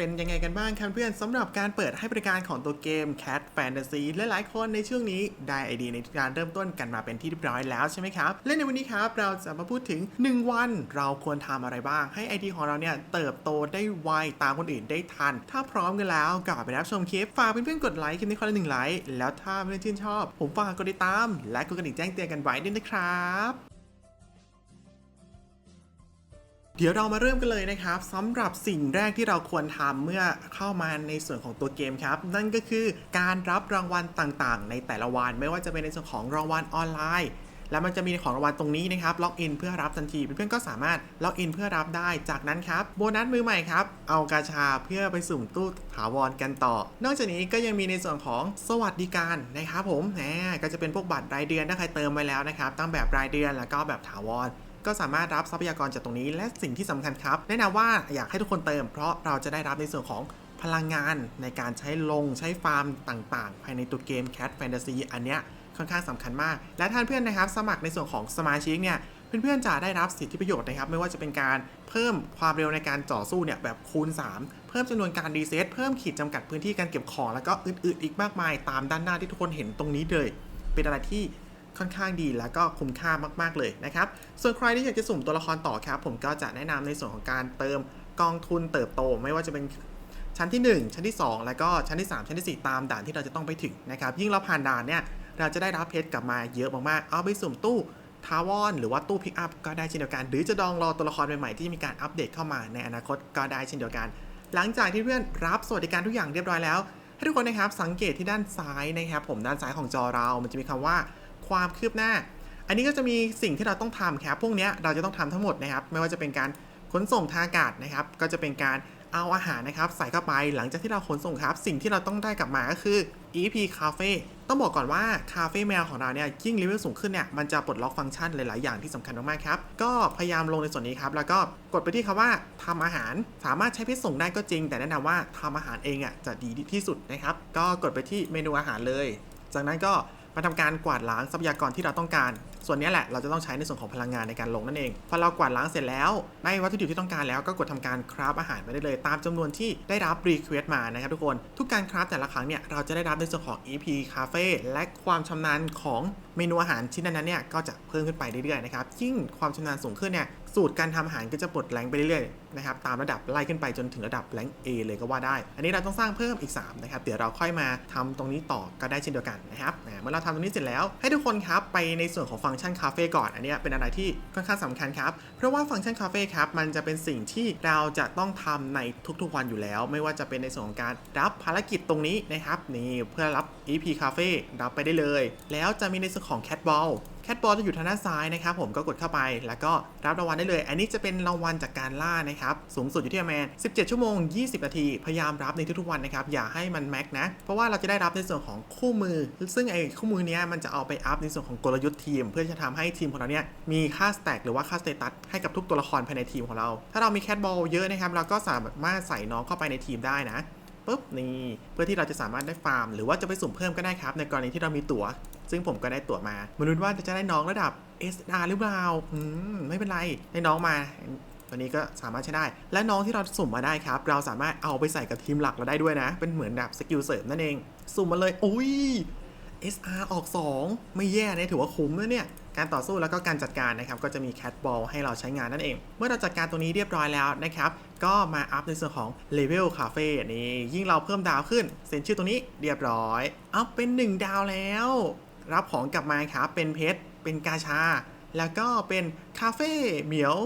เป็นยังไงกันบ้างครับเพื่อนสำหรับการเปิดให้บริการของตัวเกม Cat Fantasy และหลายคนในช่วงนี้ได้ไอเดียในการเริ่มต้นกันมาเป็นที่เรียบร้อยแล้วใช่ไหมครับ และในวันนี้ครับเราจะมาพูดถึง 1 วันเราควรทำอะไรบ้าง ให้ไอเดียของเราเนี่ยเติบโตได้ไวตามคนอื่นได้ทัน ถ้าพร้อมกันแล้วก็ไปรับชมคลิปฝากเพื่อนๆกดไลค์คลิปนี้คนละหนึ่งไลค์แล้วถ้าเพื่อนชื่นชอบ ผมฝากกดติดตาม และกดกระดิ่งแจ้งเตือนกันไว้ด้วยนะครับ เดี๋ยวเรามาเริ่มกันเลยนะครับสำหรับสิ่งแรกที่เราควรทำเมื่อเข้ามาในส่วนของตัวเกมครับ นั่นก็คือการรับรางวัลต่างๆ ในแต่ละวัน ไม่ว่าจะเป็นในส่วนของรางวัลออนไลน์ แล้วมันจะมีของรางวัลตรงนี้นะครับล็อกอินเพื่อรับทันทีเพื่อนๆก็สามารถล็อกอินเพื่อรับได้จากนั้นครับโบนัสมือใหม่ครับเอากาชาเพื่อไปสุ่มตู้ถาวรกันต่อ นอกจากนี้ก็ยังมีในส่วนของสวัสดิการนะครับผมแหมก็จะเป็นพวกบัตรรายเดือนถ้าใครเติมไว้แล้วนะครับตั้งแบบรายเดือนแล้วก็แบบถาวร ก็สามารถรับทรัพยากรจากตรงนี้ และสิ่งที่สำคัญครับ แนะนำว่าอยากให้ทุกคนเติม เพราะเราจะได้รับในส่วนของพลังงานในการใช้ลงใช้ฟาร์มต่างๆ ภายในตัวเกม Cat Fantasy อันเนี้ยค่อนข้างสำคัญมาก และท่านเพื่อนนะครับ สมัครในส่วนของสมาชิกเนี่ยเพื่อนๆจะได้รับสิทธิประโยชน์นะครับ ไม่ว่าจะเป็นการเพิ่มความเร็วในการต่อสู้เนี่ยแบบคูณ 3 เพิ่มจำนวนการรีเซ็ตเพิ่มขีดจำกัดพื้นที่การเก็บของ แล้วก็อื่นๆอีกมากมาย ตามด้านหน้าที่ทุกคนเห็นตรงนี้เลย เป็นอะไรที่ ค่อนข้างดีแล้วก็คุ้มค่ามากๆเลยนะครับ ส่วนใครที่อยากจะสุ่มตัวละครต่อครับ ผมก็จะแนะนำในส่วนของการเติมกองทุนเติบโต ไม่ว่าจะเป็นชั้นที่ 1 ชั้นที่ 2 แล้วก็ชั้นที่ 3 ชั้นที่ 4 ตามด่านที่เราจะต้องไปถึงนะครับ ยิ่งเราผ่านด่านเนี่ยเราจะได้รับเพชรกลับมาเยอะมากๆ เอาไปสุ่มตู้ทาวอนหรือว่าตู้พิกอัพก็ได้เช่นเดียวกัน หรือจะดองรอตัวละครใหม่ๆที่มีการอัปเดตเข้ามาในอนาคตก็ได้เช่นเดียวกัน หลังจากที่เพื่อนรับสวัสดิการทุกอย่างเรียบร้อยแล้วให้ทุกคนนะครับสังเกตที่ด้านซ้ายนะครับผมด้านซ้ายของจอเรา มันจะมีคำว่า ความคืบหน้า อันนี้ก็จะมีสิ่งที่เราต้องทำครับ พวกนี้เราจะต้องทำทั้งหมดนะครับ ไม่ว่าจะเป็นการขนส่งทางอากาศนะครับ ก็จะเป็นการเอาอาหารนะครับ ใส่เข้าไปหลังจากที่เราขนส่งครับ สิ่งที่เราต้องได้กลับมาก็คือ EP Cafe ต้องบอกก่อนว่าคาเฟ่แมวของเราเนี่ยยิ่งเลเวลสูงขึ้นเนี่ยมันจะปลดล็อกฟังก์ชันหลาย ๆ อย่างที่สำคัญมาก ๆ ครับ ก็พยายามลงในส่วนนี้ครับ แล้วก็กดไปที่คำว่าทำอาหารสามารถใช้เพชรส่งได้ก็จริง แต่แนะนำว่าทำอาหารเองอะจะดีที่สุดนะครับ ก็กดไปที่เมนูอาหารเลย จากนั้นก็ มาทำการกวาดล้างทรัพยากรที่เราต้องการ ส่วนนี้แหละเราจะต้องใช้ในส่วนของพลังงานในการลงนั่นเอง พอเรากวาดล้างเสร็จแล้วได้วัตถุดิบที่ต้องการแล้วก็กดทำการคราฟอาหารไปได้เลย ตามจำนวนที่ได้รับรีเควสตมานะครับทุกคน ทุกการคราฟแต่ละครั้งเนี่ยเราจะได้รับในส่วนของ EP Cafe และความชำนาญของเมนูอาหารชิ้นนั้นเนี่ยก็จะเพิ่มขึ้นไปเรื่อยๆนะครับยิ่งความชำนาญสูงขึ้นเนี่ยสูตรการทำอาหารก็จะปลดแรงไปเรื่อยๆนะครับตามระดับไล่ขึ้นไปจนถึงระดับแรง A เลยก็ว่าได้ อันนี้เราต้องสร้างเพิ่มอีก3นะครับเดี๋ยวเราค่อยมาทำตรงนี้ต่อก็ได้เช่นเดียวกันนะครับเมื่อเราทำตรงนี้เสร็จแล้วให้ทุกคนครับไปในส่วนของฟังก์ชันคาเฟ่ก่อนอันนี้เป็นอะไรที่ค่อนข้างสำคัญครับเพราะว่าฟังก์ชันคาเฟ่ครับมันจะเป็นสิ่งที่เราจะต้องทำในทุกๆวันอยู่แล้ว ไม่ว่าจะเป็นในส่วนของการรับภารกิจตรงนี้นะครับนี่เพื่อรับ EP Cafe รับไปได้เลย แล้วจะมีในส่วนของ Cat Ball แคทบอลจะอยู่ทางด้านซ้ายนะครับผมก็กดเข้าไปแล้วก็รับรางวัลได้เลย อันนี้จะเป็นรางวัลจากการล่านะครับ สูงสุดอยู่ที่ประมาณ17 ชั่วโมง 20 นาที พยายามรับในทุกๆวันนะครับ อย่าให้มันแม็กนะ เพราะว่าเราจะได้รับในส่วนของคู่มือ ซึ่งไอ้คู่มือนี้มันจะเอาไปอัพในส่วนของกลยุทธ์ทีม เพื่อจะทำให้ทีมของเราเนี่ยมีค่าสแต็กหรือว่าค่าสเตตัสให้กับทุกตัวละครภายในทีมของเรา ถ้าเรามีแคทบอลเยอะนะครับเราก็สามารถใส่น้องเข้าไปในทีมได้นะปุ๊บนี่เพื่อที่เราจะสามารถได้ฟาร์ม หรือว่าจะไปสุ่มเพิ่มก็ได้ครับ ในกรณีที่เรามีตั๋ว ซึ่งผมก็ได้ตั๋วมามนุษย์ว่าจะได้น้องระดับ SR หรือเปล่าอืมไม่เป็นไรได้น้องมาตัวนี้ก็สามารถใช้ได้ และน้องที่เราสุ่มมาได้ครับ เราสามารถเอาไปใส่กับทีมหลักเราได้ด้วยนะ เป็นเหมือนแบบสกิลเสริมนั่นเอง สุ่มมาเลยอุ้ย SR ออก 2 ไม่แย่นะถือว่าคุ้มนะเนี่ย การต่อสู้แล้วก็การจัดการนะครับ ก็จะมีแคทบอลให้เราใช้งานนั่นเอง เมื่อเราจัดการตรงนี้เรียบร้อยแล้วนะครับ ก็มาอัพในส่วนของเลเวลคาเฟ่นี่ยิ่งเราเพิ่มดาวขึ้น เซ็นชื่อตรงนี้เรียบร้อย อัพเป็น 1 ดาวแล้ว รับของกลับมาครับเป็นเพชร เป็นกาชา แล้วก็เป็นคาเฟ่เหมียว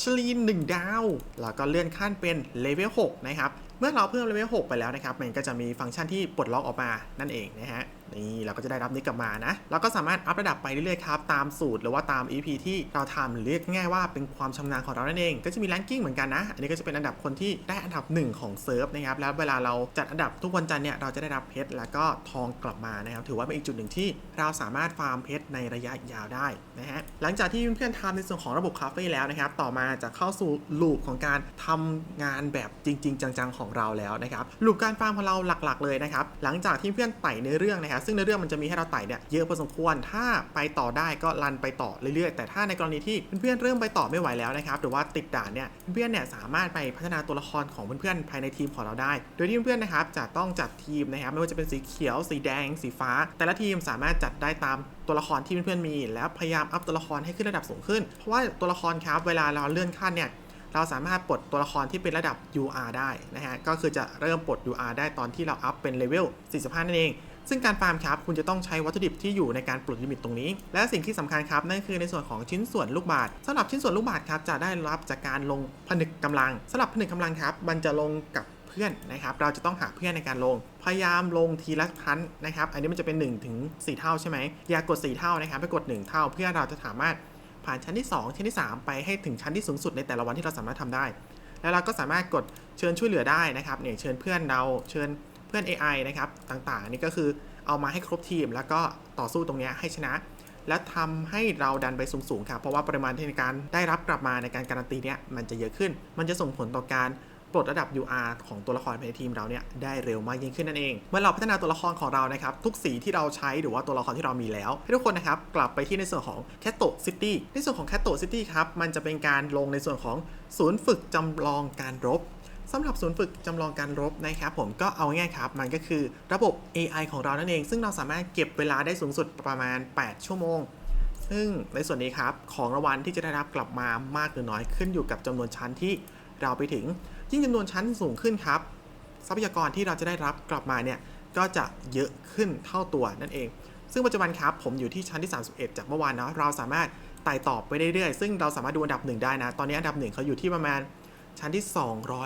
ชลีน1ดาว แล้วก็เลื่อนขั้นเป็นเลเวล6นะครับ เมื่อเราเพิ่มเลเวล6ไปแล้วนะครับ มันก็จะมีฟังก์ชันที่ปลดล็อกออกมานั่นเองนะฮะ นี่เราก็จะได้รับนี้กลับมานะเราก็สามารถอัพระดับไปเรื่อยๆครับตามสูตรหรือว่าตาม EP ที่เราทำหรือเรียกง่ายว่าเป็นความชำนาญของเรานั่นเอง ก็จะมีแรงกิ้งเหมือนกันนะ อันนี้ก็จะเป็นอันดับคนที่ได้อันดับหนึ่งของเซิร์ฟนะครับแล้วเวลาเราจัดอันดับทุกวันจันทร์เนี่ยเราจะได้รับเพชรแล้วก็ทองกลับมานะครับถือว่าเป็นอีกจุดหนึ่งที่เราสามารถฟาร์มเพชรในระยะยาวได้นะฮะหลังจากที่เพื่อนๆทำในส่วนของระบบคาเฟ่แล้วนะครับต่อมาจะเข้าสู่ลูปของการทำงานแบบจริง ๆ จังๆของเราแล้วนะครับลูปการฟาร์มของเราหลัก ๆ เลยนะครับหลังจากที่เพื่อนไต่ในอเรื่องนะครับซึ่งในเรื่องมันจะมีให้เราไต่เนี่ยเยอะพอสมควร ถ้าไปต่อได้ก็รันไปต่อเรื่อยๆ แต่ถ้าในกรณีที่เพื่อนๆเริ่มไปต่อไม่ไหวแล้วนะครับหรือว่าติดด่านเนี่ยเพื่อนๆเนี่ยสามารถไปพัฒนาตัวละครของเพื่อนๆภายในทีมของเราได้ โดยที่เพื่อนๆนะครับจะต้องจัดทีมนะครับไม่ว่าจะเป็นสีเขียว สีแดง สีฟ้า แต่ละทีมสามารถจัดได้ตามตัวละครที่เพื่อนๆมี แล้วพยายามอัพตัวละครให้ขึ้นระดับสูงขึ้น เพราะว่าตัวละครครับเวลาเราเลื่อนขั้นเนี่ยเราสามารถปลดตัวละครที่เป็นระดับ UR ได้นะฮะ ก็คือจะเริ่มปลด UR ได้ตอนที่เราอัพเป็นเลเวล 45 นั่นเอง ซึ่งการฟาร์มครับคุณจะต้องใช้วัตถุดิบที่อยู่ในการปลดลิมิตตรงนี้ และสิ่งที่สำคัญครับนั่นคือในส่วนของชิ้นส่วนลูกบาศก์สำหรับชิ้นส่วนลูกบาศก์ครับจะได้รับจากการลงผนึกกำลังสำหรับผนึกกำลังครับมันจะลงกับเพื่อนนะครับ เราจะต้องหาเพื่อนในการลง พยายามลงทีละชั้นนะครับ อันนี้มันจะเป็น1ถึง4เท่าใช่ไหม อย่ากด 4 เท่านะครับ ไปกด 1 เท่า เพื่อเราจะสามารถผ่านชั้นที่ 2 ชั้นที่ 3 ไปให้ถึงชั้นที่สูงสุดในแต่ละวันที่เราสามารถทำได้ แล้วเราก็สามารถกดเชิญช่วยเหลือได้นะครับเนี่ยเชิญเพื่อนเรา เชิญ เพื่อน AI นะครับต่างๆนี่ก็คือเอามาให้ครบทีม แล้วก็ต่อสู้ตรงนี้ให้ชนะ และทำให้เราดันไปสูงๆครับเพราะว่าปริมาณที่ในการได้รับกลับมาในการการันตีเนี้ยมันจะเยอะขึ้น มันจะส่งผลต่อการปลดระดับ UR ของตัวละครภายในทีมเราเนี่ยได้เร็วมากยิ่งขึ้นนั่นเอง เมื่อเราพัฒนาตัวละครของเรานะครับ ทุกสีที่เราใช้หรือว่าตัวละครที่เรามีแล้ว ให้ทุกคนนะครับ กลับไปที่ในส่วนของ c a t o City ในส่วนของ c a t o City ครับ มันจะเป็นการลงในส่วนของศูนย์ฝึกจำลองการรบ สำหรับศูนย์ฝึกจำลองการรบนะครับผมก็เอาง่ายครับ มันก็คือระบบ AI ของเรานั่นเอง ซึ่งเราสามารถเก็บเวลาได้สูงสุดประมาณ 8 ชั่วโมง ซึ่งในส่วนนี้ครับ ของรางวัลที่จะได้รับกลับมามากหรือน้อยขึ้นอยู่กับจำนวนชั้นที่เราไปถึง ยิ่งจำนวนชั้นสูงขึ้นครับ ทรัพยากรที่เราจะได้รับกลับมาเนี่ยก็จะเยอะขึ้นเท่าตัวนั่นเอง ซึ่งปัจจุบันครับผมอยู่ที่ชั้นที่ 31 จากเมื่อวานเนาะเราสามารถไต่ต่อไปเรื่อยๆซึ่งเราสามารถดูอันดับหนึ่งได้นะตอนนี้อันดับหนึ่งเขาอยู่ที่ประมาณ ชั้นที่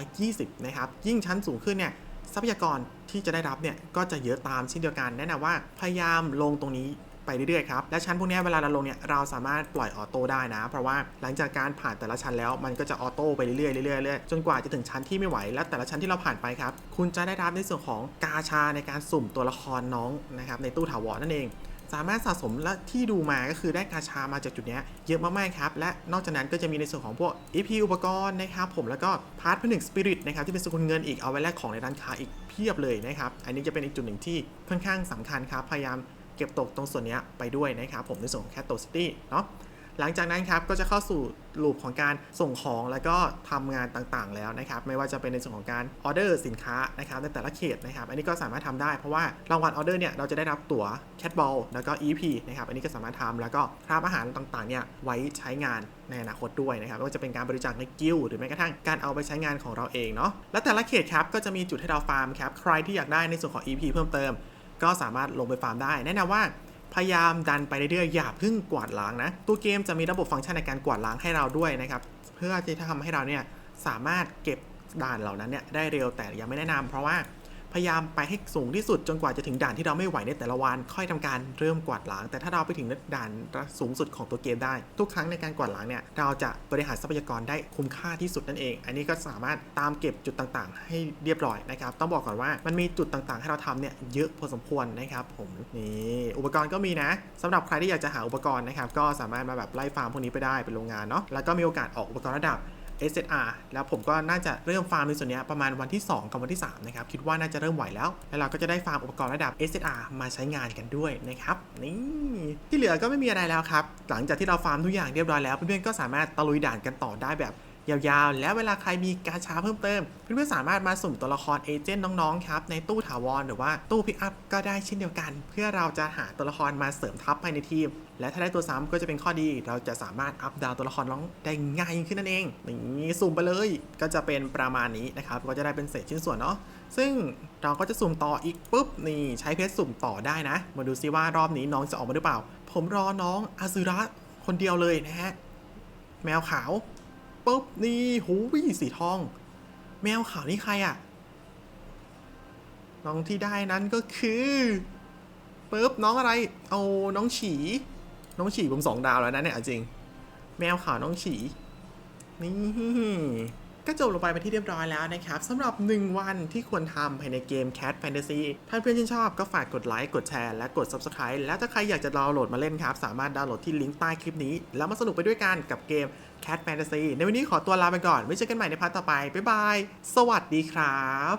220 นะครับ ยิ่งชั้นสูงขึ้นเนี่ยทรัพยากรที่จะได้รับเนี่ยก็จะเยอะตามเช่นเดียวกันแนะนำว่าพยายามลงตรงนี้ไปเรื่อยๆครับ และชั้นพวกนี้เวลาเราลงเนี่ยเราสามารถปล่อยออโต้ได้นะ เพราะว่าหลังจากการผ่านแต่ละชั้นแล้วมันก็จะออโต้ไปเรื่อยๆเรื่อยๆเรื่อยๆจนกว่าจะถึงชั้นที่ไม่ไหว และแต่ละชั้นที่เราผ่านไปครับ คุณจะได้รับในส่วนของกาชาในการสุ่มตัวละครน้องนะครับในตู้ถาวรนั่นเอง สามารถสะสมและที่ดูมาก็คือได้กาชามาจากจุดนี้เยอะมากๆครับ และนอกจากนั้นก็จะมีในส่วนของพวก EP อุปกรณ์นะครับผมแล้วก็พาร์ทผนึกสปิริตนะครับที่เป็นสกุลเงินอีกเอาไว้แลกของในร้านค้าอีกเพียบเลยนะครับ อันนี้จะเป็นอีกจุดหนึ่งที่ค่อนข้างสำคัญครับ พยายามเก็บตกตรงส่วนนี้ไปด้วยนะครับผมในส่วนของแคตโตซิตี้เนาะ หลังจากนั้นครับก็จะเข้าสู่ลูปของการส่งของแล้วก็ทำงานต่างๆ แล้วนะครับ ไม่ว่าจะเป็นในส่วนของการออเดอร์สินค้านะครับในแต่ละเขตนะครับ อันนี้ก็สามารถทำได้เพราะว่ารางวัลออเดอร์เนี่ยเราจะได้รับตั๋วแคทบอลแล้วก็ EP นะครับ อันนี้ก็สามารถทำแล้วก็คราบอาหารต่างๆ เนี่ยไว้ใช้งานในอนาคตด้วยนะครับไม่ว่าจะเป็นการบริจาคในกิลหรือแม้กระทั่งการเอาไปใช้งานของเราเองเนาะ และแต่ละเขตครับก็จะมีจุดให้เราฟาร์มครับ ใครที่อยากได้ในส่วนของ EP เพิ่มเติม ก็สามารถลงไปฟาร์มได้ แนะนำว่า พยายามดันไปเรื่อยๆอย่าเพิ่งกวาดล้างนะ ตัวเกมจะมีระบบฟังก์ชันในการกวาดล้างให้เราด้วยนะครับ เพื่อที่จะทำให้เราเนี่ยสามารถเก็บด่านเหล่านั้นเนี่ยได้เร็วแต่ยังไม่แนะนำเพราะว่า พยายามไปให้สูงที่สุดจนกว่าจะถึงด่านที่เราไม่ไหวในแต่ละวัน ค่อยทำการเริ่มกวาดล้าง แต่ถ้าเราไปถึงด่านสูงสุดของตัวเกมได้ ทุกครั้งในการกวาดล้างเนี่ยเราจะบริหารทรัพยากรได้คุ้มค่าที่สุดนั่นเอง อันนี้ก็สามารถตามเก็บจุดต่างๆ ให้เรียบร้อยนะครับต้องบอกก่อนว่ามันมีจุดต่างๆ ให้เราทำเนี่ยเยอะพอสมควรนะครับผมนี่อุปกรณ์ก็มีนะสำหรับใครที่อยากจะหาอุปกรณ์นะครับก็สามารถมาแบบไล่ฟาร์มพวกนี้ไปได้เป็นโรงงานเนาะแล้วก็มีโอกาสออกอุปกรณ์ระดับ SSR แล้วผมก็น่าจะเริ่มฟาร์มในส่วนนี้ประมาณวันที่ 2 กับวันที่ 3 นะครับ คิดว่าน่าจะเริ่มไหวแล้ว แล้วเราก็จะได้ฟาร์มอุปกรณ์ระดับ SSR มาใช้งานกันด้วยนะครับ นี่ที่เหลือก็ไม่มีอะไรแล้วครับ หลังจากที่เราฟาร์มทุกอย่างเรียบร้อยแล้วเพื่อนๆก็สามารถตะลุยด่านกันต่อได้แบบ ยาวๆ แล้วเวลาใครมีกาชาเพิ่มเติม เพื่อนๆสามารถมาสุ่มตัวละครเอเจนต์น้องๆครับในตู้ถาวรหรือว่าตู้พิกอัพก็ได้เช่นเดียวกัน เพื่อเราจะหาตัวละครมาเสริมทัพภายในทีม และถ้าได้ตัวซ้ำก็จะเป็นข้อดี เราจะสามารถอัพดาวตัวละครน้องได้ง่ายขึ้นนั่นเองนี่สุ่มไปเลยก็จะเป็นประมาณนี้นะครับก็จะได้เป็นเศษชิ้นส่วนเนาะซึ่งเราก็จะสุ่มต่ออีกปุ๊บนี่ใช้เพชรสุ่มต่อได้นะ มาดูซิว่ารอบนี้น้องจะออกมาหรือเปล่า ผมรอน้องอาซึระคนเดียวเลยนะฮะแมวขาว ปุ๊บนี่หูวิสีทอง แมวขาวนี่ใครอะ่ะ น้องที่ได้นั้นก็คือปุ๊บน้องอะไร เอาน้องฉี น้องฉีผมสองดาวแล้วนะเนี่ยจริง แมวขาวน้องฉี นี่ ก็จบลงไปเป็นที่เรียบร้อยแล้วนะครับสำหรับ 1 วันที่ควรทำภายในเกม Cat Fantasy ถ้าเพื่อนชื่นชอบก็ฝากกดไลค์กดแชร์และกด Subscribe แล้วถ้าใครอยากจะดาวน์โหลดมาเล่นครับ สามารถดาวน์โหลดที่ลิงก์ใต้คลิปนี้ แล้วมาสนุกไปด้วยกันกับเกม Cat Fantasy ในวันนี้ขอตัวลาไปก่อนไว้เจอกันใหม่ในพาร์ทต่อไปบ๊ายบายสวัสดีครับ